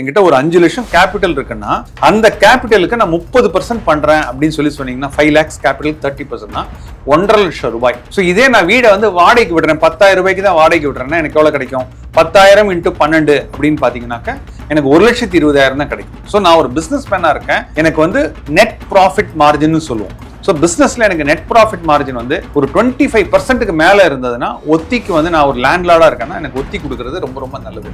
என்கிட்ட ஒரு அஞ்சு லட்சம் கேபிட்டல் இருக்குன்னா அந்த கேபிட்டலுக்கு நான் முப்பது பர்சன்ட் பண்றேன் அப்படின்னு சொல்லி சொன்னீங்கன்னா ஃபைவ் லேக்ஸ் கேபிட்டல் தேர்ட்டி பர்சன்ட்னா ஒன்றரை லட்சம் ரூபாய். ஸோ இதே நான் வீடை வந்து வாடகைக்கு விடுறேன். பத்தாயிரம் ரூபாய்க்கு தான் வாடகைக்கு விடுறேன்னா எனக்கு எவ்வளோ கிடைக்கும்? பத்தாயிரம் இன்ட்டு பன்னெண்டு அப்படின்னு பார்த்தீங்கன்னாக்க எனக்கு ஒரு லட்சத்தி இருபதாயிரம் தான் கிடைக்கும். ஸோ நான் ஒரு பிஸ்னஸ் மேனாக இருக்கேன். எனக்கு வந்து நெட் ப்ராஃபிட் மார்ஜின்னு சொல்லுவோம். ஸோ பிஸ்னஸில் எனக்கு நெட் ப்ராஃபிட் மார்ஜின் வந்து ஒரு டுவெண்ட்டி ஃபைவ் பர்சன்ட்டுக்கு மேலே இருந்ததுன்னா ஒத்திக்கு வந்து நான் ஒரு லேண்ட்லார்டாக இருக்கேன்னா எனக்கு ஒத்தி கொடுக்கறது ரொம்ப ரொம்ப நல்லது.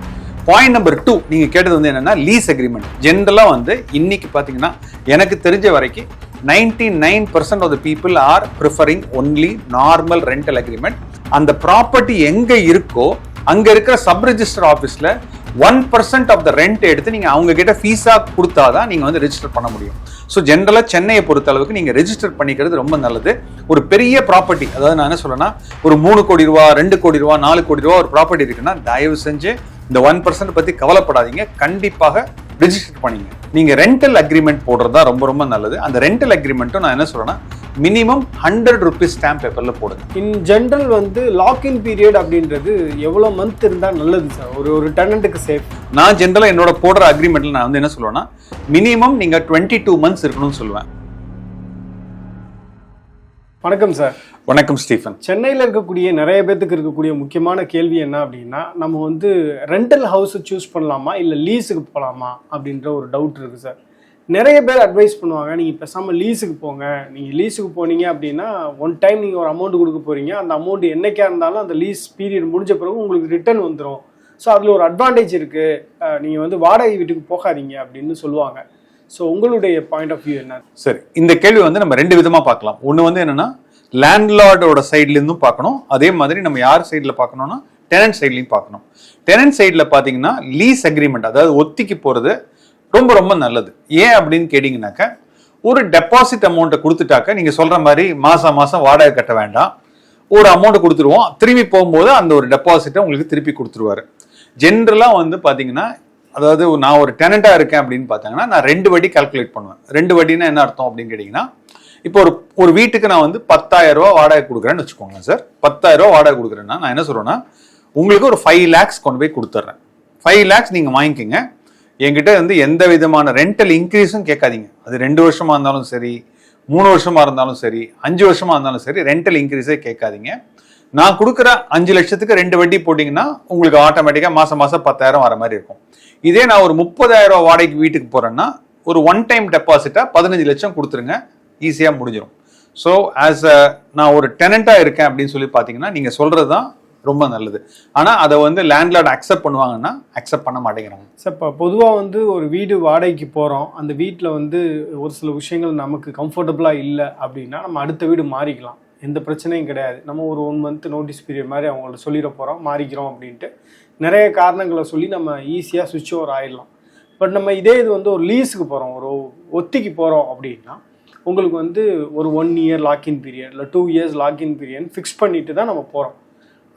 பாயிண்ட் நம்பர் டூ நீங்கள் கேட்டது வந்து என்னென்னா லீஸ் அக்ரிமெண்ட் ஜென்ரலாக வந்து இன்னைக்கு பார்த்தீங்கன்னா எனக்கு தெரிஞ்ச வரைக்கும் ninety nine percent of the people are preferring only normal rental agreement அந்த ப்ராப்பர்ட்டி எங்கே இருக்கோ அங்கே இருக்கிற சப் ரிஜிஸ்டர் ஆஃபீஸில் one percent of the rent எடுத்து நீங்கள் அவங்க கிட்ட ஃபீஸாக கொடுத்தா தான் நீங்கள் வந்து ரெஜிஸ்டர் பண்ண முடியும். ஸோ ஜென்ரலாக சென்னையை பொறுத்த அளவுக்கு நீங்கள் ரெஜிஸ்டர் பண்ணிக்கிறது ரொம்ப நல்லது. ஒரு பெரிய ப்ராப்பர்ட்டி அதாவது நான் என்ன சொல்றேன்னா ஒரு மூணு கோடி ரூபா ரெண்டு கோடி ரூபா நாலு கோடி ரூபா ஒரு ப்ராப்பர்ட்டி இருக்குன்னா தயவு செஞ்சு இந்த ஒன் பர்சன்ட் பற்றி கவலைப்படாதீங்க. கண்டிப்பாக ரெஜிஸ்டர் பண்ணிங்க. நீங்கள் ரெண்டல் அக்ரிமெண்ட் போடுறது தான் ரொம்ப ரொம்ப நல்லது. அந்த ரெண்டல் அக்ரிமெண்ட்டும் நான் என்ன சொல்றேன்னா மினிமம் ஹண்ட்ரட் ருபீஸ் ஸ்டாம்ப் பேப்பரில் போடுங்க. இன் ஜென்ரல் வந்து லாக்இன் பீரியட் அப்படின்றது எவ்வளோ மந்த் இருந்தால் நல்லது சார் ஒரு ஒரு டெனண்ட்டுக்கு சேஃப் நான் ஜென்ரலாக என்னோட போடுற அக்ரிமெண்ட்ல நான் வந்து என்ன சொல்லுவேன்னா மினிமம் நீங்க டுவெண்ட்டி டூ மந்த்ஸ் இருக்கணும்னு சொல்லுவேன். வணக்கம் சார் வணக்கம் ஸ்டீஃபன். சென்னையில் இருக்கக்கூடிய நிறைய பேத்துக்கு இருக்கக்கூடிய முக்கியமான கேள்வி என்ன அப்படின்னா நம்ம வந்து ரெண்டல் ஹவுஸ் சூஸ் பண்ணலாமா இல்லை லீஸுக்கு போகலாமா அப்படின்ற ஒரு டவுட் இருக்கு சார் நிறைய பேர் அட்வைஸ் பண்ணுவாங்க நீங்கள் பேசாமல் லீஸுக்கு போங்க. நீங்கள் லீஸுக்கு போனீங்க அப்படின்னா ஒன் டைம் நீங்கள் ஒரு அமௌண்ட் கொடுக்க போகிறீங்க அந்த அமௌண்ட் என்னைக்கா இருந்தாலும் அந்த லீஸ் பீரியட் முடிஞ்ச பிறகு உங்களுக்கு ரிட்டர்ன் வந்துடும் ஸோ அதில் ஒரு அட்வான்டேஜ் இருக்குது நீங்கள் வந்து வாடகை வீட்டுக்கு போகாதீங்க அப்படின்னு சொல்லுவாங்க. ஸோ உங்களுடைய பாயிண்ட் ஆஃப் வியூ என்ன? சரி இந்த கேள்வி வந்து நம்ம ரெண்டு விதமா பார்க்கலாம். ஒன்று வந்து என்னன்னா லேண்ட்லார்டோட சைட்லேருந்தும் பார்க்கணும். அதே மாதிரி நம்ம யார் சைடில் பார்க்கணும்னா டெனன்ட் சைட்லையும் பார்க்கணும். டெனன்ட் சைடில் பார்த்தீங்கன்னா லீஸ் அக்ரிமெண்ட் அதாவது ஒத்திக்கு போகிறது ரொம்ப ரொம்ப நல்லது. ஏன் அப்படின்னு கேட்டிங்கனாக்க ஒரு டெபாசிட் அமௌண்ட்டை கொடுத்துட்டாக்க நீங்கள் சொல்கிற மாதிரி மாதம் மாதம் வாடகை கட்ட வேண்டாம். ஒரு அமௌண்ட் கொடுத்துருவோம். திரும்பி போகும்போது அந்த ஒரு டெபாசிட்டை உங்களுக்கு திருப்பி கொடுத்துருவாரு. ஜென்ரலாக வந்து பார்த்தீங்கன்னா அதாவது நான் ஒரு டெனண்டாக இருக்கேன் அப்படின்னு பார்த்தாங்கன்னா நான் ரெண்டு வட்டி கால்குலேட் பண்ணுவேன். ரெண்டு வட்டினா என்ன அர்த்தம் அப்படின்னு கேட்டிங்கன்னா இப்போ ஒரு ஒரு வீட்டுக்கு நான் வந்து பத்தாயிரம் ரூபா வாடகை கொடுக்குறேன்னு வச்சுக்கோங்களேன் சார். பத்தாயிரம் ரூபா வாடகை கொடுக்குறேன்னா நான் என்ன சொல்கிறேன்னா உங்களுக்கு ஒரு ஃபைவ் லேக்ஸ் கொண்டு போய் கொடுத்துட்றேன். ஃபைவ் லேக்ஸ் நீங்கள் வாங்கிக்கோங்க. என்கிட்ட வந்து எந்த விதமான ரெண்டல் இன்க்ரீஸும் கேட்காதீங்க. அது ரெண்டு வருஷமாக இருந்தாலும் சரி மூணு வருஷமாக இருந்தாலும் சரி அஞ்சு வருஷமாக இருந்தாலும் சரி ரெண்டல் இன்க்ரீஸே கேட்காதீங்க. நான் கொடுக்குற அஞ்சு லட்சத்துக்கு ரெண்டு வட்டி போட்டிங்கன்னா உங்களுக்கு ஆட்டோமேட்டிக்காக மாதம் மாதம் பத்தாயிரம் வர மாதிரி இருக்கும். இதே நான் ஒரு முப்பதாயிரம் ரூபா வாடகைக்கு வீட்டுக்கு போகிறேன்னா ஒரு ஒன் டைம் டெபாசிட்டாக பதினஞ்சு லட்சம் கொடுத்துருங்க ஈஸியாக முடிஞ்சிடும் ஸோ ஆஸ் அ நான் ஒரு டெனண்ட்டாக இருக்கேன் அப்படின்னு சொல்லி பார்த்தீங்கன்னா நீங்கள் சொல்கிறது தான் ரொம்ப நல்லது. ஆனால் அதை வந்து லேண்ட்லார்ட் அக்செப்ட் பண்ணுவாங்கன்னா அக்செப்ட் பண்ண மாட்டேங்கிறாங்க. சார் இப்போ பொதுவாக வந்து ஒரு வீடு வாடகைக்கு போகிறோம் அந்த வீட்டில் வந்து ஒரு சில விஷயங்கள் நமக்கு கம்ஃபர்டபுளாக இல்லை அப்படின்னா நம்ம அடுத்த வீடு மாறிக்கலாம். எந்த பிரச்சனையும் கிடையாது. நம்ம ஒரு ஒன் மந்த் நோட்டீஸ் பீரியட் மாதிரி அவங்கள்ட்ட சொல்லிட போகிறோம் மாறிக்கிறோம் அப்படின்ட்டு. நிறைய காரணங்களை சொல்லி நம்ம ஈஸியாக சுவிட்ச் ஓவர் ஆயிடலாம். பட் நம்ம இதே இது வந்து ஒரு லீஸுக்கு போகிறோம் ஒரு ஒத்திக்கு போகிறோம் அப்படின்னா உங்களுக்கு வந்து ஒரு one year lock in period இல்லை two years lock in period fix பண்ணிட்டு தான் நம்ம போகிறோம்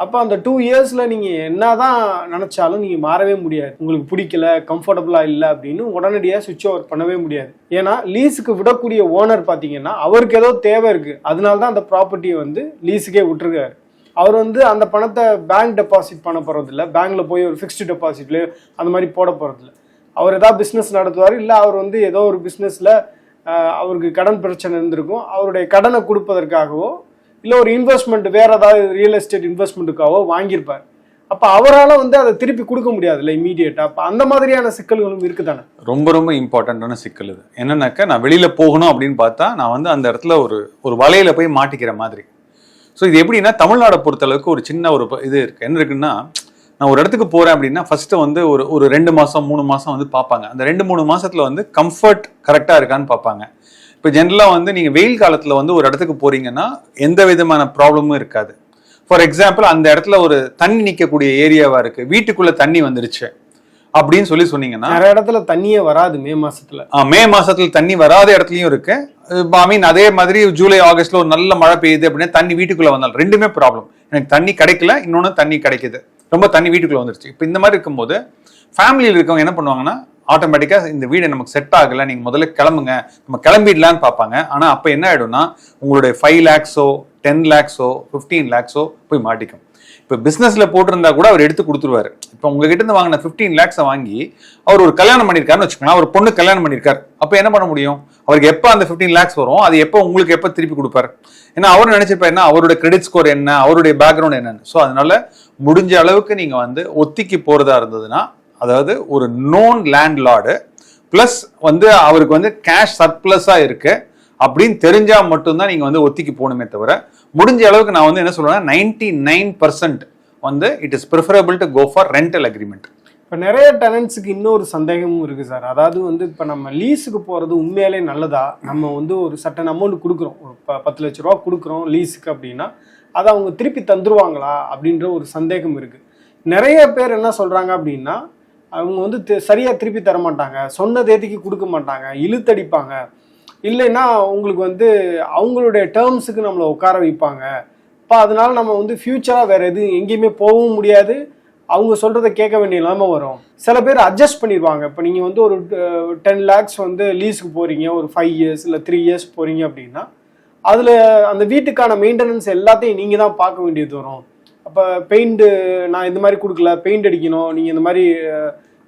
அப்போ அந்த டூ இயர்ஸில் நீங்கள் என்ன தான் நினச்சாலும் நீங்கள் மாறவே முடியாது. உங்களுக்கு பிடிக்கல கம்ஃபர்டபுளாக இல்லை அப்படின்னு உடனடியாக சுவிட்ச் ஓவர் பண்ணவே முடியாது. ஏன்னா லீஸுக்கு விடக்கூடிய ஓனர் பார்த்தீங்கன்னா அவருக்கு ஏதோ தேவை இருக்குது அதனால தான் அந்த ப்ராப்பர்ட்டியை வந்து லீஸுக்கே விட்டுருக்காரு. அவர் வந்து அந்த பணத்தை பேங்க் டெபாசிட் பண்ண போகிறதில்ல பேங்க்கில் போய் ஒரு ஃபிக்ஸ்டு டெபாசிட்ல அந்த மாதிரி போட போகிறதில்ல அவர் ஏதாவது பிஸ்னஸ் நடத்துவார் இல்லை அவர் வந்து ஏதோ ஒரு பிஸ்னஸில் அவருக்கு கடன் பிரச்சனை இருந்திருக்கும். அவருடைய கடனை கொடுப்பதற்காகவோ இல்லை ஒரு இன்வெஸ்ட்மெண்ட் வேற ஏதாவது ரியல் எஸ்டேட் இன்வெஸ்ட்மெண்ட்டுக்காகவோ வாங்கியிருப்பார். அப்போ அவரால் வந்து அதை திருப்பி கொடுக்க முடியாதுல்ல இமீடியட்டாக அப்போ அந்த மாதிரியான சிக்கல்களும் இருக்குதானே? ரொம்ப ரொம்ப இம்பார்ட்டண்ட்டான சிக்கல் இது. என்னன்னாக்கா நான் வெளியில் போகணும் அப்படின்னு பார்த்தா நான் வந்து அந்த இடத்துல ஒரு ஒரு வலையில் போய் மாட்டிக்கிற மாதிரி. ஸோ இது எப்படின்னா தமிழ்நாடை பொறுத்தளவுக்கு ஒரு சின்ன ஒரு இது இருக்குது என்ன இருக்குன்னா நான் ஒரு இடத்துக்கு போகிறேன் அப்படின்னா ஃபஸ்ட்டு வந்து ஒரு ஒரு ரெண்டு மாதம் மூணு மாதம் வந்து பார்ப்பாங்க. அந்த ரெண்டு மூணு மாதத்தில் வந்து கம்ஃபர்ட் கரெக்டாக இருக்கான்னு பார்ப்பாங்க. இப்போ ஜென்ரலாக வந்து நீங்க வெயில் காலத்துல வந்து ஒரு இடத்துக்கு போறீங்கன்னா எந்த விதமான ப்ராப்ளமும் இருக்காது. ஃபார் எக்ஸாம்பிள் அந்த இடத்துல ஒரு தண்ணி நிற்கக்கூடிய ஏரியாவா இருக்கு. வீட்டுக்குள்ள தண்ணி வந்துருச்சு அப்படின்னு சொல்லி சொன்னீங்கன்னா நிறைய இடத்துல தண்ணியே வராது மே மாசத்துல. ஆ, மே மாசத்துல தண்ணி வராத இடத்துலயும் இருக்கு. ஐ மீன் அதே மாதிரி ஜூலை ஆகஸ்ட்ல ஒரு நல்ல மழை பெய்யுது அப்படின்னா தண்ணி வீட்டுக்குள்ள வந்தாலும் ரெண்டுமே ப்ராப்ளம் எனக்கு தண்ணி கிடைக்கல இன்னொன்னு தண்ணி கிடைக்குது. ரொம்ப தண்ணி வீட்டுக்குள்ள வந்துருச்சு. இப்போ இந்த மாதிரி இருக்கும்போது ஃபேமிலியில் இருக்கவங்க என்ன பண்ணுவாங்கன்னா ஆட்டோமேட்டிக்காக இந்த வீடு நமக்கு செட் ஆகல நீங்க முதல்ல கிளம்புங்க. நம்ம கிளம்பிடலான்னு பார்ப்பாங்க. ஆனா அப்போ என்ன ஆயிடும்னா உங்களுடைய ஃபைவ் லேக்ஸோ டென் லேக்ஸோ ஃபிஃப்டீன் லேக்ஸோ போய் மாட்டிக்கும். இப்போ பிஸ்னஸில் போட்டிருந்தா கூட அவர் எடுத்து கொடுத்துருவாரு. இப்போ உங்ககிட்ட இருந்து வாங்கின ஃபிஃப்டீன் லேக்ஸை வாங்கி அவர் ஒரு கல்யாணம் பண்ணியிருக்காருன்னு வச்சுக்கோங்களேன். அவர் பொண்ணு கல்யாணம் பண்ணியிருக்காரு. அப்போ என்ன பண்ண முடியும்? அவருக்கு எப்போ அந்த ஃபிஃப்டீன் லேக்ஸ் வரும்? அது எப்போ உங்களுக்கு எப்போ திருப்பி கொடுப்பாரு? ஏன்னா அவர் நினைச்சிருப்பாரு என்ன? அவருடைய கிரெடிட் ஸ்கோர் என்ன? அவருடைய பேக்ரவுண்ட் என்னன்னு. ஸோ அதனால முடிஞ்ச அளவுக்கு நீங்கள் வந்து ஒத்திக்கு போகிறதா இருந்ததுன்னா அதாவது ஒரு நோன் லேண்ட் லார்டு ப்ளஸ் வந்து அவருக்கு வந்து கேஷ் சர்ப்ளஸாக இருக்கு. அப்படின்னு தெரிஞ்சால் மட்டும்தான் நீங்கள் வந்து ஒத்திக்கு போகணுமே தவிர முடிஞ்ச அளவுக்கு நான் வந்து என்ன சொல்லுவேன்னா நைன்டி நைன் பர்சன்ட் வந்து it is preferable to go for rental agreement இப்போ நிறைய டெனன்ட்ஸுக்கு இன்னொரு சந்தேகமும் இருக்குது சார். அதாவது வந்து இப்போ நம்ம லீஸுக்கு போகிறது உண்மையாலே நல்லதா? நம்ம வந்து ஒரு சட்டன் அமௌண்ட் கொடுக்குறோம். ஒரு ப- பத்து லட்ச ரூபா கொடுக்குறோம் லீஸுக்கு அப்படின்னா அதை அவங்க திருப்பி தந்துருவாங்களா? அப்படின்ற ஒரு சந்தேகம் இருக்குது நிறைய பேர் என்ன சொல்கிறாங்க அப்படின்னா அவங்க வந்து சரியாக சரியா திருப்பி தர மாட்டாங்க. சொன்ன தேதிக்கு கொடுக்க மாட்டாங்க. இழுத்தடிப்பாங்க. இல்லைன்னா உங்களுக்கு வந்து அவங்களுடைய டேர்ம்ஸுக்கு நம்மளை உட்கார வைப்பாங்க. இப்போ அதனால நம்ம வந்து ஃபியூச்சராக வேற எதுவும் எங்கேயுமே போகவும் முடியாது. அவங்க சொல்றதை கேட்க வேண்டிய நிலைமை வரும். சில பேர் அட்ஜஸ்ட் பண்ணிடுவாங்க. இப்போ நீங்கள் வந்து ஒரு டென் லேக்ஸ் வந்து லீஸுக்கு போறீங்க. ஒரு ஃபைவ் இயர்ஸ் இல்லை த்ரீ இயர்ஸ் போறீங்க அப்படின்னா அதில் அந்த வீட்டுக்கான மெயின்டெனன்ஸ் எல்லாத்தையும் நீங்கள் தான் பார்க்க வேண்டியது வரும். அப்போ பெயிண்ட்டு நான் இந்த மாதிரி கொடுக்கல பெயிண்ட் அடிக்கணும். நீங்கள் இந்த மாதிரி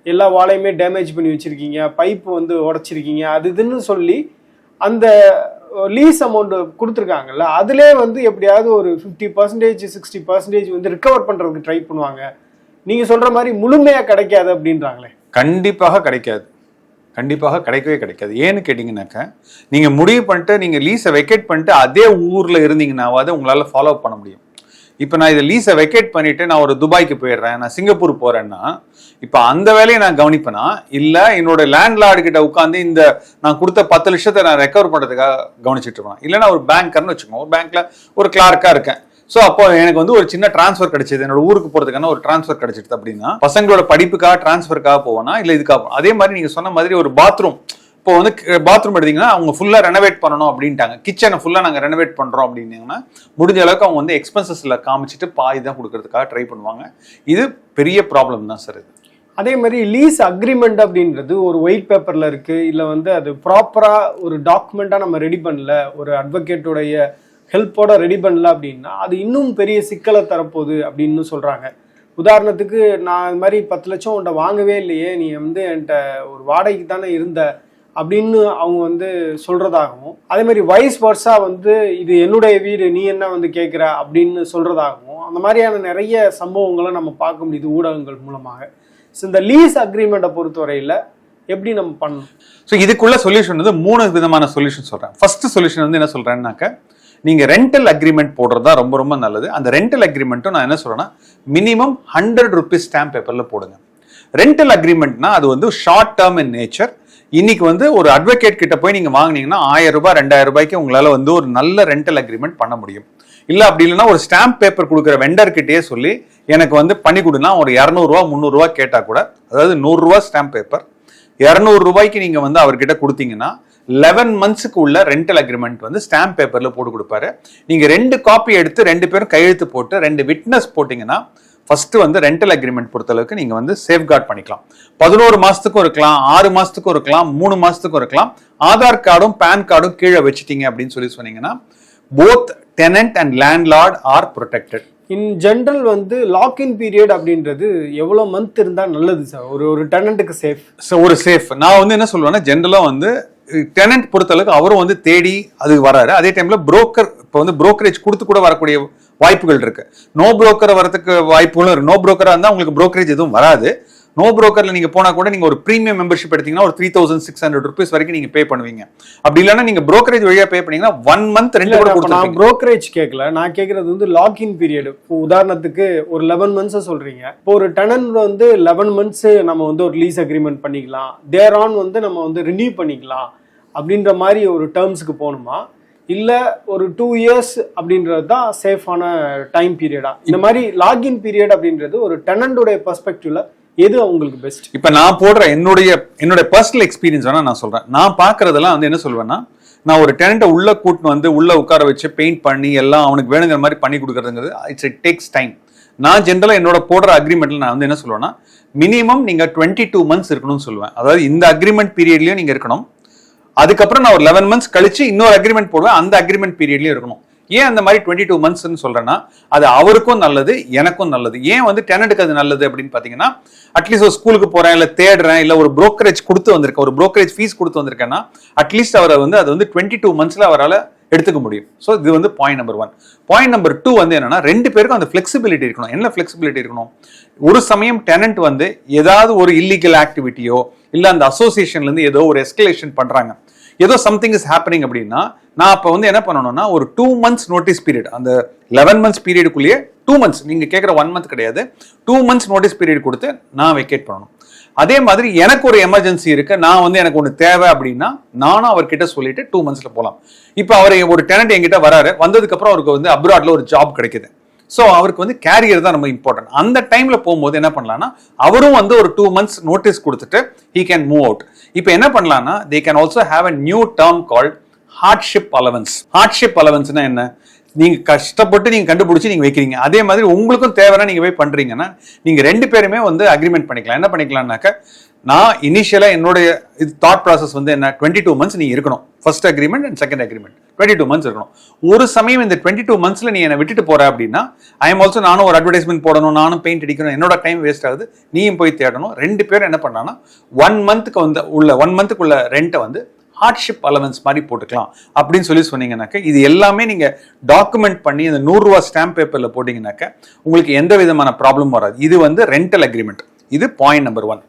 எல்லா வாழையுமே டேமேஜ் பண்ணி வச்சுருக்கீங்க. பைப்பு வந்து உடச்சிருக்கீங்க. அது இதுன்னு சொல்லி அந்த லீஸ் அமௌண்ட் கொடுத்துருக்காங்கல்ல அதுலேயே வந்து எப்படியாவது ஒரு ஃபிஃப்டி பர்சன்டேஜ் சிக்ஸ்டி பர்சன்டேஜ் வந்து ரிகவர் பண்ணுறதுக்கு ட்ரை பண்ணுவாங்க. நீங்கள் சொல்கிற மாதிரி முழுமையாக கிடைக்காது அப்படின்றாங்களே. கண்டிப்பாக கிடைக்காது. கண்டிப்பாக கிடைக்கவே கிடைக்காது. ஏன்னு கேட்டிங்கனாக்கா நீங்கள் முடிவு பண்ணிட்டு நீங்கள் லீஸை வெக்கேட் பண்ணிட்டு அதே ஊரில் இருந்தீங்கன்னாவது உங்களால் ஃபாலோ பண்ண முடியும். இப்போ நான் இதை லீஸை வெக்கேட் பண்ணிட்டு நான் ஒரு துபாய்க்கு போயிடுறேன் நான் சிங்கப்பூர் போறேன்னா இப்போ அந்த வேலையை நான் கவனிப்பேனா? இல்லை என்னோட லேண்ட்லார்டு கிட்ட உட்காந்து இந்த நான் கொடுத்த பத்து லட்சத்தை நான் ரெக்கவர் பண்ணுறதுக்காக கவனிச்சிட்டு இருப்பேன்? இல்லை நான் ஒரு பேங்கர்னு வச்சுக்கோங்க ஒரு பேங்க்ல ஒரு கிளார்க்காக இருக்கேன். ஸோ அப்போ எனக்கு வந்து ஒரு சின்ன டிரான்ஸ்ஃபர் கிடைச்சது. என்னோட ஊருக்கு போகிறதுக்கான ஒரு டிரான்ஸ்ஃபர் கிடைச்சிட்டு அப்படின்னா பசங்களோட படிப்புக்காக டிரான்ஸ்ஃபருக்காக போவேனா? இல்லை இதுக்காக அதே மாதிரி நீங்கள் சொன்ன மாதிரி ஒரு பாத்ரூம் இப்போ வந்து பாத்ரூம் எடுத்தீங்கன்னா அவங்க ஃபுல்லா ரெனோவேட் பண்ணணும் அப்படின்ட்டாங்க. கிச்சனை ஃபுல்லா நாங்க ரெனோவேட் பண்றோம் அப்படின்னீங்கன்னா முடிஞ்ச அளவுக்கு அவங்க வந்து எக்ஸ்பென்சஸ்ல காமிச்சிட்டு பாதி தான் கொடுக்கறதுக்காக ட்ரை பண்ணுவாங்க. இது பெரிய ப்ராப்ளம் தான் சார் இது. அதே மாதிரி லீஸ் அக்ரிமெண்ட் அப்படின்றது ஒரு ஒயிட் பேப்பர்ல இருக்கு. இல்லை வந்து அது ப்ராப்பரா ஒரு டாக்குமெண்ட்டாக நம்ம ரெடி பண்ணல ஒரு அட்வொகேட்டோடைய ஹெல்ப்போட ரெடி பண்ணல அப்படின்னா அது இன்னும் பெரிய சிக்கலை தரப்போகுது அப்படின்னு சொல்றாங்க. உதாரணத்துக்கு நான் இது மாதிரி பத்து லட்சம் உன்ட்ட வாங்கவே இல்லையே நீ வந்து என்கிட்ட ஒரு வாடகைக்கு தானே இருந்த அப்படின்னு அவங்க வந்து சொல்றதாகவும் அதே மாதிரி வைஸ் வர்ஸா வந்து இது என்னுடைய வீடு நீ என்ன வந்து கேட்குற அப்படின்னு சொல்றதாகவும் அந்த மாதிரியான நிறைய சம்பவங்களை நம்ம பார்க்க முடியுது ஊடகங்கள் மூலமாக. ஸோ இந்த லீஸ் அக்ரிமெண்ட்டை பொறுத்தவரையில் எப்படி நம்ம பண்ணணும்? ஸோ இதுக்குள்ள சொல்யூஷன் வந்து மூணு விதமான சொல்யூஷன் சொல்றேன். ஃபர்ஸ்ட் சொல்யூஷன் வந்து என்ன சொல்றேன்னாக்க நீங்க ரெண்டல் அக்ரிமெண்ட் போடுறதா ரொம்ப ரொம்ப நல்லது. அந்த ரெண்டல் அக்ரிமெண்ட்டும் நான் என்ன சொல்றேன்னா மினிமம் ஹண்ட்ரட் ருபீஸ் ஸ்டாம்ப் பேப்பர்ல போடுங்க. ரெண்டல் அக்ரிமெண்ட்னா அது வந்து ஷார்ட் டேர்ம் இன் நேச்சர் இன்னைக்கு வந்து ஒரு அட்வொகேட் கிட்ட போய் நீங்க வாங்குனீங்கன்னா ஆயிரம் ரூபாய் ரெண்டாயிரம் ரூபாய்க்கு உங்களால வந்து ஒரு நல்ல ரெண்டல் அக்ரிமெண்ட் பண்ண முடியும். இல்ல அப்படி இல்லைன்னா ஒரு ஸ்டாம்ப் பேப்பர் கொடுக்குற வெண்டர் கிட்டயே சொல்லி எனக்கு வந்து பண்ணி கொடுனா ஒரு இரநூறுவா முந்நூறுரூவா கேட்டா கூட அதாவது நூறுரூவா ஸ்டாம்ப் பேப்பர் இரநூறு ரூபாய்க்கு நீங்க வந்து அவர்கிட்ட கொடுத்தீங்கன்னா லெவன் மந்த்ஸுக்கு உள்ள ரெண்டல் அக்ரிமெண்ட் வந்து ஸ்டாம்ப் பேப்பரில் போட்டு கொடுப்பாரு. நீங்கள் ரெண்டு காப்பி எடுத்து ரெண்டு பேரும் கையெழுத்து போட்டு ரெண்டு விட்னஸ் போட்டிங்கன்னா ஃபர்ஸ்ட் வந்து ரெண்டல் அக்ரிமெண்ட் பொறுத்தளவுக்கு நீங்க வந்து சேஃப்கார்ட் பண்ணிக்கலாம். பதினோரு மாசத்துக்கும் இருக்கலாம் ஆறு மாசத்துக்கும் இருக்கலாம் மூணு மாசத்துக்கும் இருக்கலாம். ஆதார் கார்டும் பேன் கார்டும் கீழே வச்சுட்டீங்க அப்படின்னு சொல்லி சொன்னீங்கன்னா both tenant and landlord are protected in general வந்து லாக்இன் பீரியட் அப்படின்றது எவ்வளோ மந்த் இருந்தால் நல்லது சார் ஒரு ஒரு டெனண்ட்டுக்கு சேஃப் ஸோ ஒரு சேஃப் நான் வந்து என்ன சொல்லுவேன்னா ஜென்ரலாக வந்து டெனன்ட் பொறுத்தளவுக்கு அவரும் வந்து தேடி அது வராரு. அதே டைம்ல புரோக்கர் இப்போ வந்து brokerage கொடுத்து கூட வரக்கூடிய வாய்ப்புகள் இருக்கு. நோ புரோக்கர் வரதுக்கு வாய்ப்புகளும் இருக்கு. நோ புரோக்கராக இருந்தால் உங்களுக்கு brokerage எதுவும் வராது. நோ புரோக்கர்ல நீங்க போனா கூட நீங்க ஒரு ப்ரீமியம் மெம்பர்ஷிப் எடுத்தீங்கன்னா ஒரு three thousand six hundred rupees வரைக்கும் நீங்க பே பண்ணுவீங்க. அப்படி இல்லைன்னா நீங்க brokerage வழியா பே பண்ணீங்கன்னா ஒன் மந்த் ரெண்டு கூட நான் brokerage கேட்கல நான் கேட்கறது வந்து லாக்இன் பீரியட் இப்போ உதாரணத்துக்கு ஒரு லெவன் மந்த்ஸை சொல்றீங்க. இப்போ ஒரு டெனன்ட் வந்து லெவன் மந்த்ஸ் நம்ம வந்து ஒரு லீஸ் அக்ரிமெண்ட் பண்ணிக்கலாம். தேர் ஆன் வந்து நம்ம வந்து ரினியூ பண்ணிக்கலாம். அப்படின்ற மாதிரி ஒரு டேர்ம்ஸுக்கு போகணுமா? இல்லை ஒரு டூ இயர்ஸ் அப்படின்றது தான் சேஃபான டைம் பீரியடா இந்த மாதிரி லாகின் பீரியட் அப்படின்றது ஒரு டெனண்டோடைய பெர்ஸ்பெக்டிவ்ல எது அவங்களுக்கு பெஸ்ட் இப்போ நான் போடுற என்னுடைய என்னுடைய பர்சனல் எக்ஸ்பீரியன்ஸ் வேணா நான் சொல்றேன். நான் பாக்குறதெல்லாம் வந்து என்ன சொல்வேன்னா நான் ஒரு டெனண்ட்டை உள்ள கூட்டின்னு வந்து உள்ள உட்கார வச்சு பெயிண்ட் பண்ணி எல்லாம் அவனுக்கு வேணுங்கிற மாதிரி பண்ணி கொடுக்குறதுங்கிறது இட்ஸ் இட் டேக்ஸ் டைம் நான் ஜென்ரலாக என்னோட போடுற அக்ரிமெண்ட்ல நான் வந்து என்ன சொல்லுவேன்னா மினிமம் நீங்க டுவெண்ட்டி டூ மந்த்ஸ் இருக்கணும்னு சொல்லுவேன். அதாவது இந்த அக்ரிமெண்ட் பீரியட்லயும் நீங்க இருக்கணும். அதுக்கப்புறம் நான் ஒரு லெவன் மந்த்ஸ் கழிச்சு இன்னொரு அக்ரிமெண்ட் போடுவேன். அந்த அக்ரிமெண்ட் பீரியட்லயும் இருக்கணும். ஏன் அந்த மாதிரி டுவெண்ட்டி டூ மந்த்ஸ்னு சொல்றேன்னா அது அவருக்கும் நல்லது எனக்கும் நல்லது. ஏன் வந்து டெனட்டுக்கு அது நல்லது அப்படின்னு பார்த்தீங்கன்னா அட்லீஸ்ட் ஒரு ஸ்கூலுக்கு போறேன் இல்லை தேடுறேன் இல்லை ஒரு ப்ரோக்கரேஜ் கொடுத்து வந்திருக்கேன் ஒரு ப்ரோக்கரேஜ் ஃபீஸ் கொடுத்து வந்திருக்கேன்னா அட்லீஸ்ட் அவரை வந்து அது வந்து டுவெண்ட்டி டூ மந்த்ஸ்ல அவரால் எடுத்துக்க முடியும். ஸோ இது வந்து point number one point number two வந்து என்னன்னா ரெண்டு பேருக்கும் அந்த ஃபிளெக்சிபிலிட்டி இருக்கணும். என்ன ஃபிளெக்சிபிலிட்டி இருக்கணும்? ஒரு சமயம் டெனன்ட் வந்து ஏதாவது ஒரு இல்லீகல் ஆக்டிவிட்டியோ இல்லை அந்த அசோசியேஷன்லேருந்து ஏதோ ஒரு எஸ்கலேஷன் பண்ணுறாங்க ஏதோ சம்திங் இஸ் ஹேப்பனிங் அப்படின்னா நான் அப்போ வந்து என்ன பண்ணணும்னா ஒரு டூ மந்த்ஸ் நோட்டீஸ் பீரியட் அந்த லெவன் மந்த்ஸ் பீரியடுக்குள்ளேயே டூ மந்த்ஸ் நீங்கள் கேட்குற ஒன் மந்த் கிடையாது. டூ மந்த்ஸ் நோட்டீஸ் பீரியட் கொடுத்து நான் வெக்கேட் பண்ணணும். அதே மாதிரி எனக்கு ஒரு எமர்ஜென்சி இருக்கு நான் வந்து எனக்கு ஒன்று தேவை அப்படின்னா நானும் அவர்கிட்ட சொல்லிட்டு டூ மந்த்ஸ்ல போகலாம் இப்போ அவர் ஒரு டெனன்ட் என்கிட்ட வராரு. வந்ததுக்கப்புறம் அவருக்கு வந்து அப்ராட்ல ஒரு ஜாப் கிடைக்குது. ஸோ அவருக்கு வந்து கேரியர் தான் ரொம்ப இம்பார்ட்டன்ட் அந்த டைம்ல போகும்போது என்ன பண்ணலாம்னா அவரும் வந்து ஒரு டூ மந்த்ஸ் நோட்டீஸ் கொடுத்துட்டு ஹீ கேன் மூவ் அவுட் இப்போ என்ன பண்ணலாம்னா they can also have a new term called hardship allowance hardship அலவன்ஸ்னா என்ன? நீங்க கஷ்டப்பட்டு நீங்க கண்டுபிடிச்சி நீங்க வைக்கிறீங்க. அதே மாதிரி உங்களுக்கும் தேவைன்னா நீங்க போய் பண்றீங்கன்னா நீங்க ரெண்டு பேருமே வந்து அக்ரிமெண்ட் பண்ணிக்கலாம். என்ன பண்ணிக்கலாம்னாக்க நான் இனிஷியலா என்னுடைய இது தாட் ப்ராசஸ் வந்து என்ன டுவெண்ட்டி டூ மந்த்ஸ் நீ இருக்கணும். First agreement and second agreement twenty two months இருக்கணும். ஒரு சமயம் இந்த டுவெண்ட்டி டூ மந்த்ஸ்ல நீ என்னை விட்டுட்டு போற அப்படின்னா ஐ எம் ஆல்சோ நானும் ஒரு அட்வர்டைஸ்மெண்ட் போடணும் நானும் பெயிண்ட் அடிக்கணும் என்னோட டைம் வேஸ்ட் ஆகுது நீயும் போய் தேடணும். ரெண்டு பேரும் என்ன பண்ணான்னா ஒன் மந்த்துக்கு வந்து உள்ள ஒன் மந்த்துக்குள்ள ரெண்ட்டை வந்து ஹார்ட்ஷிப் அலவன்ஸ் மாதிரி போட்டுக்கலாம். அப்படின்னு சொல்லி சொன்னீங்கன்னாக்க இது எல்லாமே நீங்க டாக்குமெண்ட் பண்ணி அந்த நூறுரூவா ஸ்டாம்ப் பேப்பர்ல போட்டீங்கன்னாக்க உங்களுக்கு எந்த விதமான ப்ராப்ளம் வராது. இது வந்து ரெண்டல் அக்ரிமெண்ட் இது point number one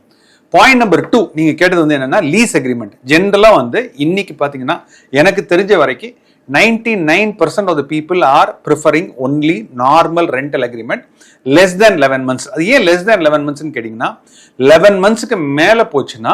point number two நீங்க கேட்டது வந்து என்னன்னா லீஸ் அக்ரிமெண்ட் ஜென்ரலாக வந்து இன்னைக்கு பார்த்தீங்கன்னா எனக்கு தெரிஞ்ச வரைக்கும் ninety nine percent of the people are preferring only normal rental agreement less than eleven months அது ஏன் லெஸ் தேன் லெவன் மந்த்ஸ்னு கேட்டிங்கன்னா லெவன் மந்த்ஸ்க்கு மேலே போச்சுன்னா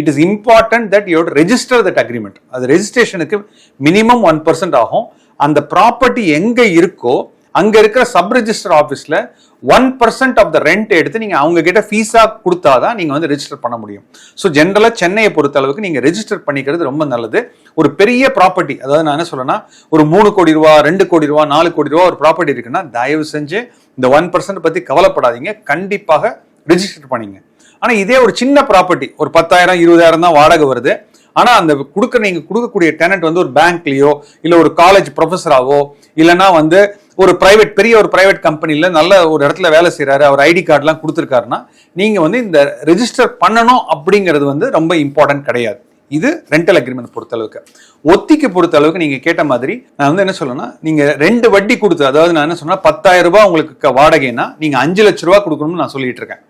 it is important that you register that agreement அது ரெஜிஸ்ட்ரேஷனுக்கு மினிமம் ஒன் பர்சன்ட் ஆகும். அந்த ப்ராப்பர்ட்டி எங்க இருக்கோ அங்க இருக்கிற சப் ரெஜிஸ்டர் ஆஃபீஸ்ல one percent of the rent எடுத்து நீங்க அவங்க கிட்ட ஃபீஸா கொடுத்தாதான் நீங்க வந்து ரெஜிஸ்டர் பண்ண முடியும். ஸோ ஜென்ரலா சென்னையை பொறுத்த அளவுக்கு நீங்க ரெஜிஸ்டர் பண்ணிக்கிறது ரொம்ப நல்லது. ஒரு பெரிய ப்ராப்பர்ட்டி அதாவது நான் என்ன சொல்லனா ஒரு மூணு கோடி ரூபா ரெண்டு கோடி ரூபா நாலு கோடி ரூபா ஒரு ப்ராப்பர்ட்டி இருக்குன்னா தயவு செஞ்சு இந்த ஒன் பர்சன்ட் பத்தி கவலைப்படாதீங்க. கண்டிப்பாக ரெஜிஸ்டர் பண்ணீங்க. ஆனால் இதே ஒரு சின்ன ப்ராப்பர்ட்டி ஒரு பத்தாயிரம் இருபதாயிரம் தான் வாடகை வருது. ஆனால் அந்த கொடுக்குற நீங்கள் கொடுக்கக்கூடிய டெனன்ட் வந்து ஒரு பேங்க்லேயோ இல்லை ஒரு காலேஜ் ப்ரொஃபஸராகவோ இல்லைன்னா வந்து ஒரு பிரைவேட் பெரிய ஒரு பிரைவேட் கம்பெனியில் நல்ல ஒரு இடத்துல வேலை செய்கிறாரு அவர் ஐடி கார்டுலாம் கொடுத்துருக்காருன்னா நீங்கள் வந்து இந்த ரெஜிஸ்டர் பண்ணணும் அப்படிங்கிறது வந்து ரொம்ப இம்பார்ட்டன்ட் கிடையாது. இது ரெண்டல் அக்ரிமெண்ட் பொறுத்தளவுக்கு. ஒத்திக்கு பொறுத்த அளவுக்கு கேட்ட மாதிரி நான் வந்து என்ன சொல்லணும்னா நீங்கள் ரெண்டு வட்டி கொடுத்து அதாவது நான் என்ன சொன்னால் பத்தாயிரம் ரூபாய் உங்களுக்கு வாடகைன்னா நீங்கள் அஞ்சு லட்ச ரூபா கொடுக்கணும்னு நான் சொல்லிட்டு இருக்கேன்.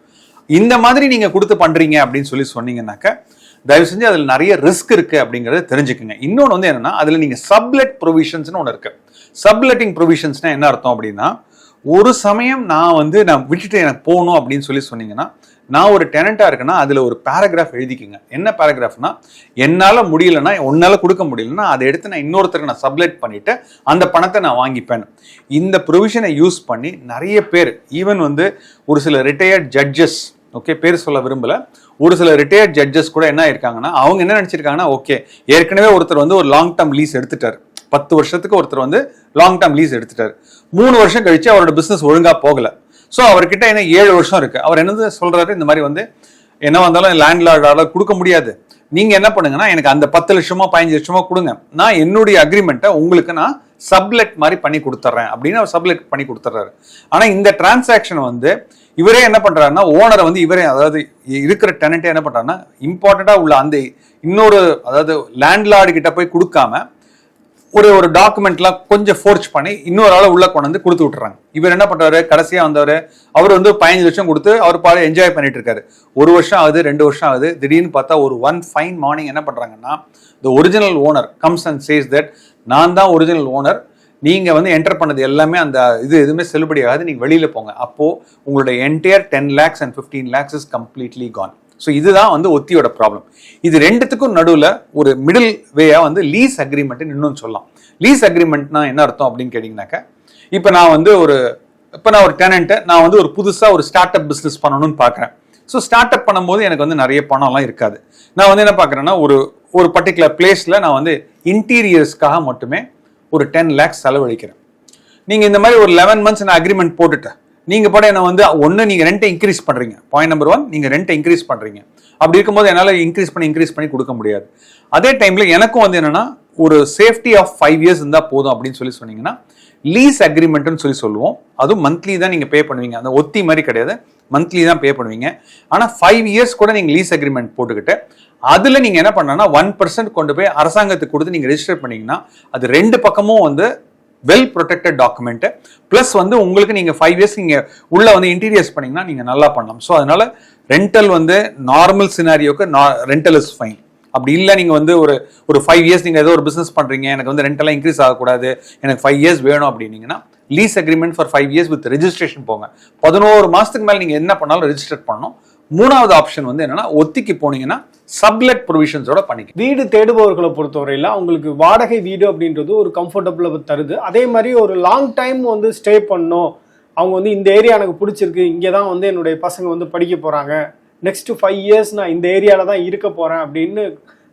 இந்த மாதிரி நீங்க கொடுத்து பண்றீங்க அப்படின்னு சொல்லி சொன்னீங்கன்னாக்க தயவு செஞ்சு அதுல நிறைய ரிஸ்க் இருக்கு அப்படிங்கறத தெரிஞ்சுக்குங்க. இன்னொன்று வந்து என்னன்னா அதுல நீங்க சப்லெட் ப்ரொவிஷன்ஸ்னு ஒன்று இருக்கு. சப்லெட்டிங் ப்ரொவிஷன்ஸ்னா என்ன அர்த்தம் அப்படின்னா ஒரு சமயம் நான் வந்து நான் விட்டுட்டு எனக்கு போகணும் அப்படின்னு சொல்லி சொன்னீங்கன்னா நான் ஒரு டெனண்டா இருக்கேன்னா அதுல ஒரு பேராகிராஃப் எழுதிக்குங்க. என்ன பேராகிராஃப்னா என்னால் முடியலன்னா உன்னால கொடுக்க முடியலன்னா அதை எடுத்து நான் இன்னொருத்தருக்கு நான் சப்லெட் பண்ணிட்டு அந்த பணத்தை நான் வாங்கிப்பேன். இந்த ப்ரொவிஷனை யூஸ் பண்ணி நிறைய பேர் ஈவன் வந்து ஒரு சில ரிட்டையர்ட் ஜட்ஜஸ் ஓகே பேர் சொல்ல விரும்பல. ஒரு சில ரிட்டையர்ட் ஜட்ஜஸ் கூட என்ன இருக்காங்கன்னா அவங்க என்ன நினைச்சிருக்காங்கன்னா ஓகே ஏற்கனவே ஒருத்தர் வந்து ஒரு லாங் டேர்ம் லீஸ் எடுத்துட்டார். பத்து வருஷத்துக்கு ஒருத்தர் வந்து லாங் டேர்ம் லீஸ் எடுத்துட்டார். மூணு வருஷம் கழிச்சு அவரோட பிசினஸ் ஒழுங்கா போகல. ஸோ அவர்கிட்ட என்ன ஏழு வருஷம் இருக்கு. அவர் என்னது சொல்றாரு? இந்த மாதிரி வந்து என்ன வந்தாலும் லேண்ட் லேண்ட்லார்டால கொடுக்க முடியாது. நீங்க என்ன பண்ணுங்கன்னா எனக்கு அந்த பத்து லட்சமோ பதினஞ்சு லட்சமோ கொடுங்க. நான் என்னுடைய அக்ரிமெண்ட்டை உங்களுக்கு நான் சப்லெட் மாதிரி பண்ணி கொடுத்துட்றேன் அப்படின்னு அவர் சப்லெட் பண்ணி கொடுத்துட்றாரு ஆனால் இந்த டிரான்சாக்ஷன் வந்து இவரே என்ன பண்ணுறாருன்னா ஓனரை வந்து இவரே அதாவது இருக்கிற டெனண்ட்டே என்ன பண்ணுறாருன்னா இம்பார்ட்டண்ட்டாக உள்ள அந்த இன்னொரு அதாவது லேண்ட்லார்டு கிட்ட போய் கொடுக்காம ஒரு ஒரு டாக்குமெண்ட்லாம் கொஞ்சம் ஃபோர்ச் பண்ணி இன்னொரு ஆளை உள்ள கொண்டு வந்து கொடுத்து விட்டுறாங்க. இவர் என்ன பண்றாரு? கடைசியா வந்தவர் அவர் வந்து பதினஞ்சு லட்சம் கொடுத்து அவர் பாரு என்ஜாய் பண்ணிட்டு இருக்காரு. ஒரு வருஷம் ஆகுது ரெண்டு வருஷம் ஆகுது. திடீர்னு பார்த்தா ஒரு ஒன் ஃபைன் மார்னிங் என்ன பண்றாங்கன்னா the original owner comes and says that நான் தான் ஒரிஜினல் ஓனர் நீங்க வந்து என்டர் பண்ணது எல்லாமே அந்த இது எதுவுமே செல்லுபடி ஆகாது. நீங்க வெளியில போங்க. அப்போ உங்களுடைய entire ten lakhs and fifteen lakhs is completely gone so இதுதான் வந்து ஒத்தியோட ப்ராப்ளம் இது ரெண்டுத்துக்கும் நடுவில் ஒரு மிடில் வேயாக வந்து லீஸ் அக்ரிமெண்ட் இன்னும் சொல்லலாம். லீஸ் அக்ரிமெண்ட்னா என்ன அர்த்தம் அப்படின்னு கேட்டிங்கனாக்கா இப்போ நான் வந்து ஒரு இப்போ நான் ஒரு டெனண்ட்டை நான் வந்து ஒரு புதுசாக ஒரு ஸ்டார்ட் அப் பிஸ்னஸ் பண்ணணும்னு பார்க்குறேன் ஸோ ஸ்டார்ட் அப் பண்ணும்போது எனக்கு வந்து நிறைய பணம்லாம் இருக்காது. நான் வந்து என்ன பார்க்குறேன்னா ஒரு ஒரு பர்டிகுலர் பிளேஸில் நான் வந்து இன்டீரியர்ஸ்க்காக மட்டுமே ஒரு டென் லேக்ஸ் செலவழிக்கிறேன். நீங்கள் இந்த மாதிரி ஒரு லெவன் மந்த்ஸ் நான் அக்ரிமெண்ட் போட்டுட்டேன் நீங்க போட என்ன வந்து ஒன்று நீங்க ரெண்ட்டை இன்க்ரீஸ் பண்றீங்க. பாயிண்ட் நம்பர் ஒன் நீங்க ரெண்ட்டை இன்க்ரீஸ் பண்றீங்க. அப்படி இருக்கும்போது என்னால் இன்க்ரீஸ் பண்ணி இன்க்ரீஸ் பண்ணி கொடுக்க முடியாது. அதே டைம்ல எனக்கும் வந்து என்னன்னா ஒரு சேஃப்டி ஆஃப் ஃபைவ் இயர்ஸ் இருந்தால் போதும் அப்படின்னு சொல்லி சொன்னீங்கன்னா லீஸ் அக்ரிமெண்ட்னு சொல்லி சொல்லுவோம். அதுவும் மந்த்லி தான் நீங்கள் பே பண்ணுவீங்க. அந்த ஒத்தி மாதிரி கிடையாது. மந்த்லி தான் பே பண்ணுவீங்க. ஆனால் ஃபைவ் இயர்ஸ் கூட நீங்கள் லீஸ் அக்ரிமெண்ட் போட்டுக்கிட்டு அதில் நீங்கள் என்ன பண்ணனா ஒன் பர்சன்ட் கொண்டு போய் அரசாங்கத்துக்கு கொடுத்து நீங்கள் ரெஜிஸ்டர் பண்ணீங்கன்னா அது ரெண்டு பக்கமும் வந்து வெல் ப்ரொடெக்டட் டாக்குமெண்ட்டு ப்ளஸ் வந்து உங்களுக்கு நீங்கள் ஃபைவ் இயர்ஸ் நீங்கள் உள்ளே வந்து இன்டீரியர்ஸ் பண்ணிங்கன்னா நீங்கள் நல்லா பண்ணலாம். ஸோ அதனால ரெண்டல் வந்து நார்மல் சினாரியோக்கு ரெண்டல் இஸ் ஃபைன் அப்படி இல்லை நீங்கள் வந்து ஒரு ஒரு ஃபைவ் இயர்ஸ் நீங்கள் ஏதோ ஒரு பிஸ்னஸ் பண்ணுறீங்க எனக்கு வந்து ரெண்டெல்லாம் இன்க்ரீஸ் ஆகக்கூடாது எனக்கு ஃபைவ் இயர்ஸ் வேணும் அப்படின்னீங்கன்னா lease agreement for five years with registration போங்க. பதினோரு மாதத்துக்கு மேலே நீங்கள் என்ன பண்ணாலும் ரெஜிஸ்டர் பண்ணணும். மூணாவது ஆப்ஷன் வந்து என்னன்னா ஒத்திக்கு போனீங்கன்னா சப்லெட் ப்ரொவிஷன்ஸோட பண்ணிக்க வீடு தேடுபவர்களை பொறுத்தவரையில் அவங்களுக்கு வாடகை வீடு அப்படின்றது ஒரு கம்ஃபர்டபுளை தருது. அதே மாதிரி ஒரு லாங் டைம் வந்து ஸ்டே பண்ணோம் அவங்க வந்து இந்த ஏரியா எனக்கு பிடிச்சிருக்கு இங்கே தான் வந்து என்னுடைய பசங்க வந்து படிக்க போகிறாங்க நெக்ஸ்ட் ஃபைவ் இயர்ஸ் நான் இந்த ஏரியாவில் தான் இருக்க போகிறேன் அப்படின்னு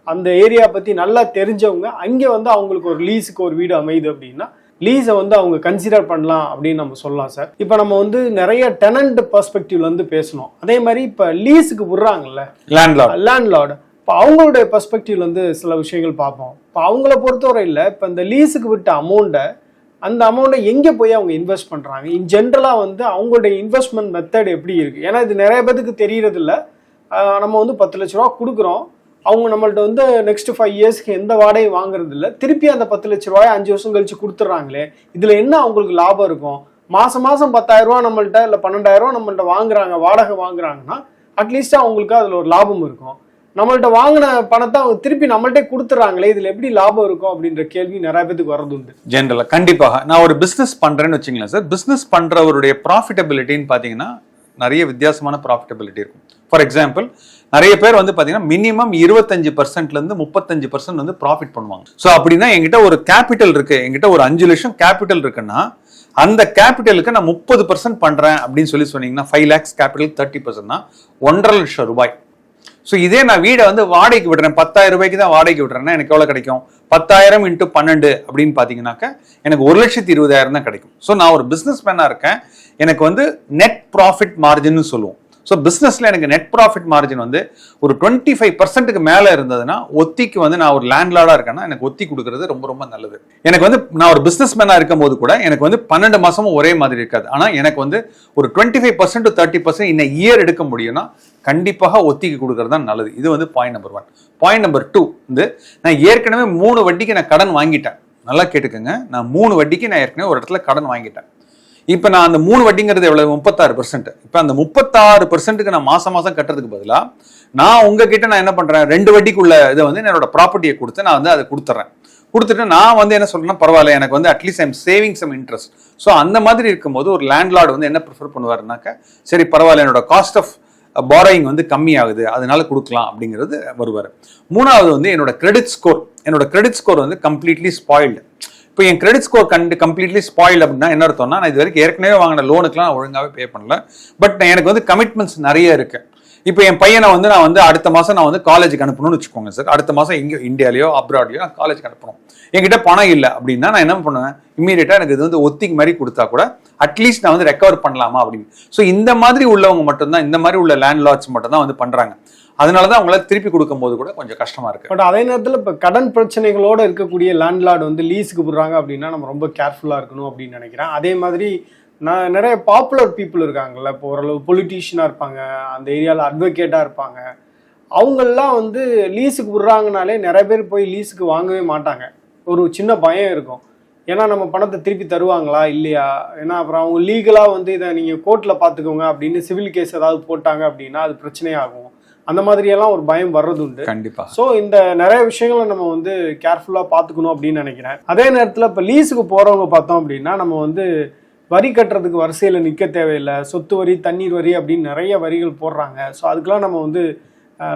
அந்த ஏரியா பற்றி நல்லா தெரிஞ்சவங்க அங்கே வந்து அவங்களுக்கு ஒரு லீஸுக்கு ஒரு வீடு அமையுது அப்படின்னா லீஸை வந்து அவங்க கன்சிடர் பண்ணலாம் அப்படின்னு நம்ம சொல்லலாம் சார் இப்போ நம்ம வந்து நிறைய டெனண்ட் பர்ஸ்பெக்டிவ்ல இருந்து பேசணும். அதே மாதிரி இப்போ லீஸுக்கு விடுறாங்கல்ல? லேண்ட்லார்ட் லேண்ட்லார்டு இப்போ அவங்களுடைய பெர்ஸ்பெக்டிவ்ல வந்து சில விஷயங்கள் பார்ப்போம். இப்போ அவங்கள பொறுத்தவரை இல்லை இப்போ இந்த லீஸுக்கு விட்ட அமௌண்ட்டை அந்த அமௌண்ட்டை எங்கே போய் அவங்க இன்வெஸ்ட் பண்ணுறாங்க இன் ஜென்ரலாக வந்து அவங்களுடைய இன்வெஸ்ட்மெண்ட் மெத்தட் எப்படி இருக்குது ஏன்னா இது நிறைய பேருக்கு தெரியறது இல்ல ஆஹ் நம்ம வந்து பத்து லட்ச ரூபா கொடுக்குறோம். அவங்க நம்மள்ட்ட வந்து நெக்ஸ்ட் ஃபைவ் இயர்ஸ்க்கு எந்த வாடகையும் வாங்குறது இல்லை திருப்பி அந்த பத்து லட்ச ரூபாய் அஞ்சு வருஷம் கழிச்சு கொடுத்துட்றாங்களே இதில் என்ன அவங்களுக்கு லாபம் இருக்கும்? மாசம் மாசம் பத்தாயிரம் ரூபா நம்மள்ட்ட இல்லை பன்னெண்டாயிரம் ரூபா நம்மள்ட்ட வாங்குறாங்க வாடகை வாங்குறாங்கன்னா அட்லீஸ்ட் அவங்களுக்கு அதில் ஒரு லாபம் இருக்கும். நம்மள்ட்ட வாங்கின பணத்தை அவங்க திருப்பி நம்மள்ட்டே கொடுத்துறாங்களே இதில் எப்படி லாபம் இருக்கும் அப்படின்ற கேள்வி நிறைய பேத்துக்கு வரது உண்டு. ஜென்ரலாக கண்டிப்பாக. நான் ஒரு பிஸ்னஸ் பண்ணுறேன்னு வச்சுங்களேன் சார் பிஸ்னஸ் பண்ணுறவருடைய ப்ராஃபிட்டபிலிட்டின்னு பார்த்தீங்கன்னா நிறைய வித்தியாசமான ப்ராஃபிட்டபிலிட்டி இருக்கும். ஃபார் எக்ஸாம்பிள் நிறைய பேர் வந்து பார்த்தீங்கன்னா மினிமம் இருபத்தஞ்சு பர்சன்ட்லேருந்து முப்பத்தஞ்சு பர்சன்ட் வந்து ப்ராஃபிட் பண்ணுவாங்க. ஸோ அப்படின்னா என்கிட்ட ஒரு கேபிட்டல் இருக்கு. என்கிட்ட ஒரு அஞ்சு லட்சம் கேபிட்டல் இருக்குன்னா அந்த கேபிட்டலுக்கு நான் முப்பது பர்சன்ட் பண்ணுறேன் அப்படின்னு சொல்லி சொன்னீங்கன்னா ஃபைவ் லேக்ஸ் கேபிட்டல் தேர்ட்டி பர்சன்ட்னா ஒன்றரை லட்சம் ரூபாய். ஸோ இதே நான் வீடை வந்து வாடகைக்கு விடுறேன். பத்தாயிரம் ரூபாய்க்கு தான் வாடகைக்கு விடுறேன்னா எனக்கு எவ்வளோ கிடைக்கும்? பத்தாயிரம் இன்ட்டு பன்னெண்டு அப்படின்னு பார்த்தீங்கன்னாக்க எனக்கு ஒரு லட்சத்தி இருபதாயிரம் தான் கிடைக்கும். ஸோ நான் ஒரு பிஸ்னஸ் மேனாக இருக்கேன். எனக்கு வந்து நெட் ப்ராஃபிட் மார்ஜின்னு சொல்லுவோம். ஸோ பிஸ்னஸில் எனக்கு நெட் ப்ராஃபிட் மார்ஜின் வந்து ஒரு டுவெண்ட்டி ஃபைவ் பர்சன்ட்டுக்கு மேலே இருந்ததுன்னா ஒத்திக்கு வந்து நான் ஒரு லேண்ட்லார்டாக இருக்கேன்னா எனக்கு ஒத்தி கொடுக்கறது ரொம்ப ரொம்ப நல்லது. எனக்கு வந்து நான் ஒரு பிஸ்னஸ் மேனாக இருக்கும் போது கூட எனக்கு வந்து பன்னெண்டு மாதமும் ஒரே மாதிரி இருக்காது. ஆனால் எனக்கு வந்து ஒரு twenty five percent thirty percent இன்னும் இயர் எடுக்க முடியும்னா கண்டிப்பாக ஒத்திக்கு கொடுக்கறது தான் நல்லது. இது வந்து point number one point number two வந்து நான் ஏற்கனவே மூணு வட்டிக்கு நான் கடன் வாங்கிட்டேன். நல்லா கேட்டுக்கோங்க. நான் மூணு வட்டிக்கு நான் ஏற்கனவே ஒரு இடத்துல கடன் வாங்கிட்டேன். இப்போ நான் அந்த மூணு வட்டிங்கிறது எவ்வளவு? முப்பத்தாறு பர்சன்ட் இப்போ அந்த முப்பத்தாறு பர்சன்ட்டுக்கு நான் மாசம் மாசம் கட்டுறதுக்கு பதிலாக நான் உங்ககிட்ட நான் என்ன பண்ணுறேன் ரெண்டு வட்டிக்குள்ள இதை வந்து என்னோட ப்ராப்பர்ட்டியை கொடுத்து நான் வந்து அதை கொடுத்துட்றேன் கொடுத்துட்டு நான் வந்து என்ன சொல்றேன்னா பரவாயில்ல எனக்கு வந்து at least I'm saving some interest so அந்த மாதிரி இருக்கும்போது ஒரு லேண்ட்லார்டு வந்து என்ன ப்ரிஃபர் பண்ணுவாருனாக்க சரி பரவாயில்ல என்னோட காஸ்ட் ஆஃப் பாரோயிங் வந்து கம்மியாகுது அதனால கொடுக்கலாம் அப்படிங்கிறது வருவார். மூணாவது வந்து என்னோட கிரெடிட் ஸ்கோர் என்னோட கிரெடிட் ஸ்கோர் வந்து கம்ப்ளீட்லி ஸ்பாயில்டு இப்போ என் கிரெடிட் ஸ்கோர் கண்டு கம்ப்ளீட்லி ஸ்பாயில் அப்படின்னா என்ன அர்த்தம்னா நான் இது வரைக்கும் ஏற்கனவே வாங்கின லோனுக்குலாம் நான் ஒழுங்காகவே பே பண்ணல. பட் எனக்கு வந்து கமிட்மெண்ட்ஸ் நிறைய இருக்கு. இப்போ என் பையனை வந்து நான் வந்து அடுத்த மாதம் நான் வந்து காலேஜுக்கு அனுப்பணும்னு வச்சுக்கோங்க சார் அடுத்த மாதம் எங்கேயோ இந்தியாலேயோ அப்ராட்லையோ நான் காலேஜுக்கு அனுப்பணும். என்கிட்ட பணம் இல்லை அப்படின்னா நான் என்ன பண்ணுவேன்? இம்மீடியட்டாக எனக்கு இது வந்து ஒத்திக்கு மாதிரி கொடுத்தா கூட அட்லீஸ்ட் நான் வந்து ரெக்கவர் பண்ணலாமா அப்படின்னு. ஸோ இந்த மாதிரி உள்ளவங்க மட்டும்தான் இந்த மாதிரி உள்ள லேண்ட்லார்ட்ஸ் மட்டும் தான் வந்து பண்ணுறாங்க அதனால தான் அவங்களால திருப்பி கொடுக்கும்போது கூட கொஞ்சம் கஷ்டமா இருக்கு. பட் அதே நேரத்தில் இப்போ கடன் பிரச்சனைகளோட இருக்கக்கூடிய லேண்ட்லார்டு வந்து லீஸுக்கு விடுறாங்க அப்படின்னா நம்ம ரொம்ப கேர்ஃபுல்லாக இருக்கணும் அப்படின்னு நினைக்கிறேன். அதே மாதிரி நான் நிறைய பாப்புலர் பீப்புள் இருக்காங்கல்ல இப்போ ஓரளவு பொலிட்டீஷியனாக இருப்பாங்க அந்த ஏரியாவில் அட்வொகேட்டாக இருப்பாங்க. அவங்கெல்லாம் வந்து லீஸுக்கு விடுறாங்கனாலே நிறைய பேர் போய் லீஸுக்கு வாங்கவே மாட்டாங்க. ஒரு சின்ன பயம் இருக்கும். ஏன்னா நம்ம பணத்தை திருப்பி தருவாங்களா இல்லையா? ஏன்னா அப்புறம் அவங்க லீகலாக வந்து இதை நீங்கள் கோர்ட்டில் பார்த்துக்கோங்க அப்படின்னு சிவில் கேஸ் ஏதாவது போட்டாங்க அப்படின்னா அது பிரச்சனையாகும். அந்த மாதிரியெல்லாம் ஒரு பயம் வர்றது உண்டு கண்டிப்பா. ஸோ இந்த நிறைய விஷயங்களை நம்ம வந்து கேர்ஃபுல்லாக பார்த்துக்கணும் அப்படின்னு நினைக்கிறேன். அதே நேரத்தில் இப்போ லீஸுக்கு போகிறவங்க பார்த்தோம் அப்படின்னா நம்ம வந்து வரி கட்டுறதுக்கு வரிசையில் நிற்க தேவையில்லை. சொத்து வரி தண்ணீர் வரி அப்படின்னு நிறைய வரிகள் போடுறாங்க. ஸோ அதுக்கெலாம் நம்ம வந்து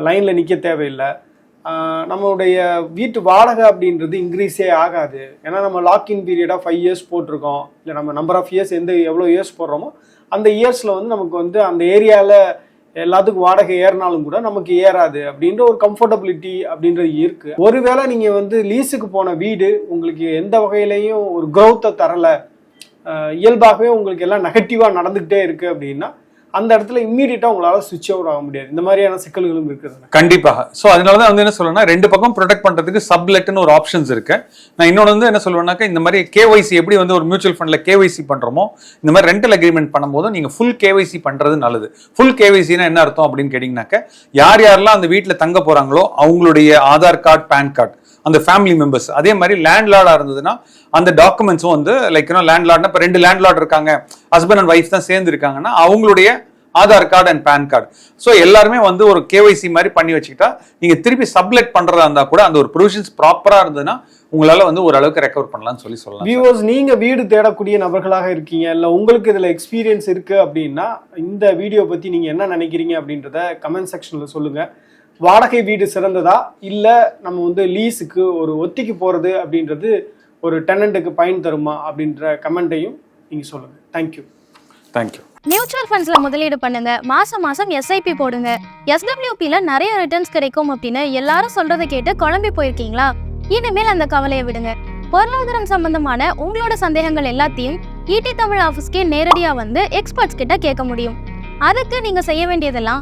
லைனில் நிற்க தேவையில்லை. நம்மளுடைய வீட்டு வாடகை அப்படின்றது இன்க்ரீஸே ஆகாது. ஏன்னா நம்ம லாக்இன் பீரியடாக ஃபைவ் இயர்ஸ் போட்டிருக்கோம். இல்லை நம்ம நம்பர் ஆஃப் இயர்ஸ் எந்த எவ்வளோ இயர்ஸ் போடுறோமோ அந்த இயர்ஸில் வந்து நமக்கு வந்து அந்த ஏரியாவில் எல்லாத்துக்கும் வாடகை ஏறினாலும் கூட நமக்கு ஏறாது அப்படின்ற ஒரு கம்ஃபர்டபிலிட்டி அப்படின்றது இருக்கு. ஒருவேளை நீங்க வந்து லீஸுக்கு போன வீடு உங்களுக்கு எந்த வகையிலையும் ஒரு க்ரௌத்தை தரல இயல்பாகவே உங்களுக்கு எல்லாம் நெகட்டிவா நடந்துகிட்டே இருக்கு அப்படின்னா அந்த இடத்துல இம்மீடியட்டா உங்களால சுவிட்ச் அவுட் ஆக முடியாது. இந்த மாதிரியான சிக்கல்களும் இருக்குது கண்டிப்பாக. ஸோ அதனாலதான் வந்து என்ன சொல்லுவேன்னா ரெண்டு பக்கம் ப்ரொடெக்ட் பண்றதுக்கு சப்லெட்னு ஒரு ஆப்ஷன்ஸ் இருக்கு. நான் இன்னொன்று வந்து என்ன சொல்லுவேன்னாக்கா இந்த மாதிரி கேஒய்சி எப்படி வந்து ஒரு மியூச்சுவல் ஃபண்ட்ல கேஒய்சி பண்றோமோ இந்த மாதிரி ரெண்டல் அக்ரிமெண்ட் பண்ணும்போது நீங்க ஃபுல் கேஒய்சி பண்றது நல்லது. ஃபுல் கேஒய்சினா என்ன அர்த்தம் அப்படின்னு கேட்டீங்கன்னாக்க யார் யாரெல்லாம் அந்த வீட்டில் தங்க போறாங்களோ அவங்களுடைய ஆதார் கார்டு பேன் கார்டு அந்த ஃபேமிலி மெம்பர்ஸ் அதே மாதிரி லேண்ட்லார்டா இருந்ததுன்னா அந்த டாக்குமெண்ட்ஸும் வந்து லைக் யூனோ லேண்ட்லார்ட்னா இப்போ ரெண்டு லேண்ட்லார்ட் இருக்காங்க ஹஸ்பண்ட் அண்ட் ஒய்ஃப் தான் சேர்ந்து இருக்காங்கன்னா அவங்களுடைய Aadhaar card and pan card so எல்லாருமே வந்து ஒரு கேஒய்சி மாதிரி பண்ணி வச்சுக்கிட்டா நீங்க திருப்பி சப்லெட் பண்றதா இருந்தா கூட அந்த ஒரு ப்ரொவிஷன்ஸ் ப்ராப்பரா இருந்ததுன்னா உங்களால வந்து ஓரளவுக்கு ரெக்கவர் பண்ணலாம்னு சொல்லி சொல்லலாம் வியூவர்ஸ் நீங்க வீடு தேடக்கூடிய நபர்களாக இருக்கீங்க இல்ல உங்களுக்கு இதுல எக்ஸ்பீரியன்ஸ் இருக்கு அப்படின்னா இந்த வீடியோ பத்தி நீங்க என்ன நினைக்கிறீங்க அப்படின்றத கமெண்ட் செக்ஷன்ல சொல்லுங்க. வாடகை வீடு சிறந்ததா? இல்ல நம்ம வந்து லீஸுக்கு ஒரு ஒத்திக்கு போறது அப்படின்றது ஒரு டெனண்ட்டுக்கு பயன் தருமா அப்படின்ற கமெண்ட்டையும் நீங்க சொல்லுங்க. தேங்க்யூ தேங்க்யூ மியூச்சுவல் ஃபண்ட்ஸ்ல முதலீடு பண்ணுங்க. மாசம் மாசம் எஸ்ஐபி போடுங்க. எஸ்டபிள்யூபில நிறைய ரிட்டர்ன்ஸ் கிடைக்கும் அப்படின்னு எல்லாரும் சொல்றதை கேட்டு குழம்பி போயிருக்கீங்களா? இனிமேல் அந்த கவலையை விடுங்க. பொருளாதாரம் சம்பந்தமான உங்களோட சந்தேகங்கள் எல்லாத்தையும் ஈடி தமிழ் ஆஃபீஸ்க்கே நேரடியா வந்து எக்ஸ்பர்ட்ஸ் கிட்ட கேட்க முடியும். அதுக்கு நீங்க செய்ய வேண்டியதெல்லாம்